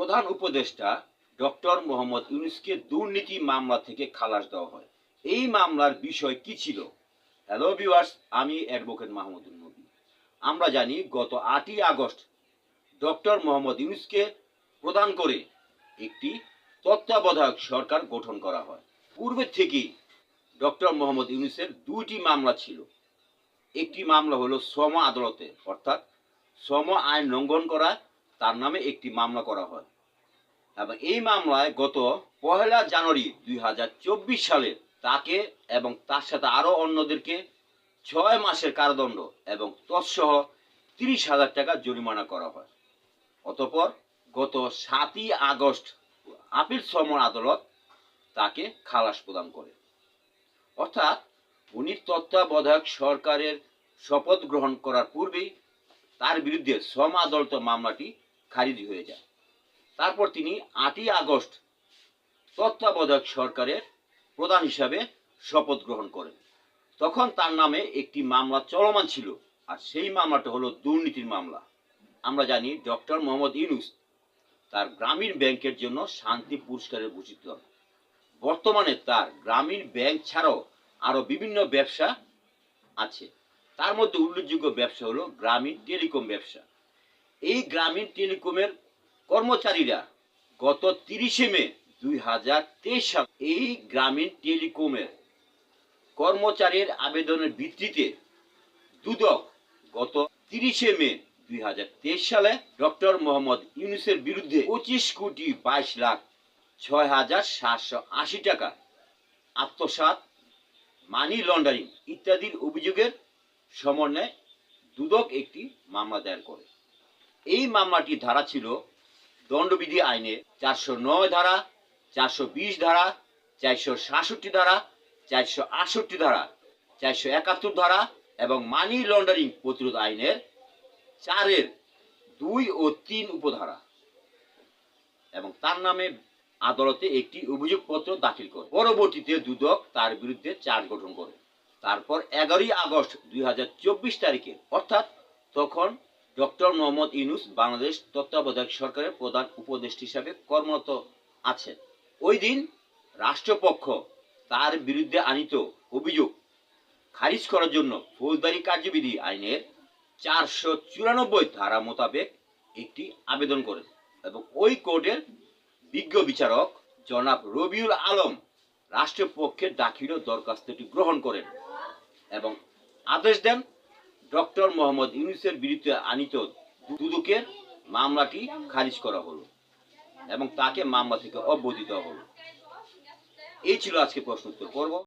প্রধান উপদেষ্টা ডক্টর মোহাম্মদ ইউনুসকে দুর্নীতি মামলা থেকে খালাস দেওয়া হয়। এই মামলার বিষয় কি ছিল? হ্যালো ভিউয়ার্স আমি অ্যাডভোকেট মাহমুদুল নবী। আমরা জানি গত আটই আগস্ট ডক্টর মোহাম্মদ ইউনুসকে প্রদান করে একটি তত্ত্বাবধায়ক সরকার গঠন করা হয়। পূর্বে থেকেই ডক্টর মোহাম্মদ ইউনুসের দুইটি মামলা ছিল। একটি মামলা হলো শ্রম আদালতে, অর্থাৎ শ্রম আইন লঙ্ঘন করা তার নামে একটি মামলা করা হয়। এবং এই মামলায় গত পহেলা জানুয়ারি দুই হাজার চব্বিশ সালে তাকে এবং তার সাথে আরও অন্যদেরকে ছয় মাসের কারাদণ্ড এবং তৎসহ তিরিশ হাজার টাকা জরিমানা করা হয়। অতপর গত সাতই আগস্ট আপিল শ্রম আদালত তাকে খালাস প্রদান করে। অর্থাৎ উনি তত্ত্বাবধায়ক সরকারের শপথ গ্রহণ করার পূর্বেই তার বিরুদ্ধে শ্রম আদালত মামলাটি খারিজ হয়ে যায়। তারপর তিনি আটই আগস্ট তত্ত্বাবধায়ক সরকারের প্রধান হিসাবে শপথ গ্রহণ করেন। তখন তার নামে একটি মামলা চলমান ছিল আর সেই মামলাটা হলো দুর্নীতির মামলা। আমরা জানি ডক্টর মোহাম্মদ ইউনুস তার গ্রামীণ ব্যাংকের জন্য শান্তি পুরস্কারে ভূষিত। হন বর্তমানে তার গ্রামীণ ব্যাংক ছাড়াও আরও বিভিন্ন ব্যবসা আছে। তার মধ্যে উল্লেখযোগ্য ব্যবসা হলো গ্রামীণ টেলিকম ব্যবসা। এই গ্রামীণ টেলিকমের কর্মচারীরা গত তিরিশে মে দুই হাজার তেইশ সাল এই গ্রামীণ টেলিকমের কর্মচারীর আবেদনের ভিত্তিতে দুদক গত তিরিশে মে দুই হাজার তেইশ সালে ডক্টর মোহাম্মদ ইউনুসের বিরুদ্ধে পঁচিশ কোটি বাইশ লাখ ছয় হাজার সাতশো আশি টাকা আত্মসাৎ, মানি লন্ডারিং ইত্যাদির অভিযোগের সমন্বয়ে দুদক একটি মামলা দায়ের করে। এই মামলাটি ধারা ছিল দণ্ডবিধি আইনে চারশো নয় ধারা, চারশো বিশ ধারা, চারশো সাতষট্টি ধারা, চারশো আটষট্টি ধারা, চারশো একাত্তর ধারা এবং মানি লন্ডারিং প্রতিরোধ আইনের চারের দুই ও তিন উপধারা এবং তার নামে আদালতে একটি অভিযোগপত্র দাখিল করে। পরবর্তীতে দুদক তার বিরুদ্ধে চার্জ গঠন করে। তারপর এগারোই আগস্ট দুই হাজার চব্বিশ তারিখে, অর্থাৎ তখন ডক্টর মোহাম্মদ ইউনুস বাংলাদেশ তত্ত্বাবধায়ক সরকারের প্রধান উপদেষ্টা হিসাবে কর্মরত আছেন। ওই দিন রাষ্ট্রপক্ষ তার বিরুদ্ধে আনিত অভিযোগ খারিজ করার জন্য ফৌজদারি কার্যবিধি আইনের চারশো চুরানব্বই ধারা মোতাবেক একটি আবেদন করেন এবং ওই কোর্টের বিজ্ঞ বিচারক জনাব রবিউল আলম রাষ্ট্রপক্ষের দাখিল দরখাস্তটি গ্রহণ করেন এবং আদেশ দেন ডক্টর মোহাম্মদ ইউনুসের বিরুদ্ধে আনিত দুদকের মামলাটি খারিজ করা হলো এবং তাকে মামলা থেকে অব্যহতি দেওয়া হলো। এই ছিল আজকে প্রশ্ন উত্তর করব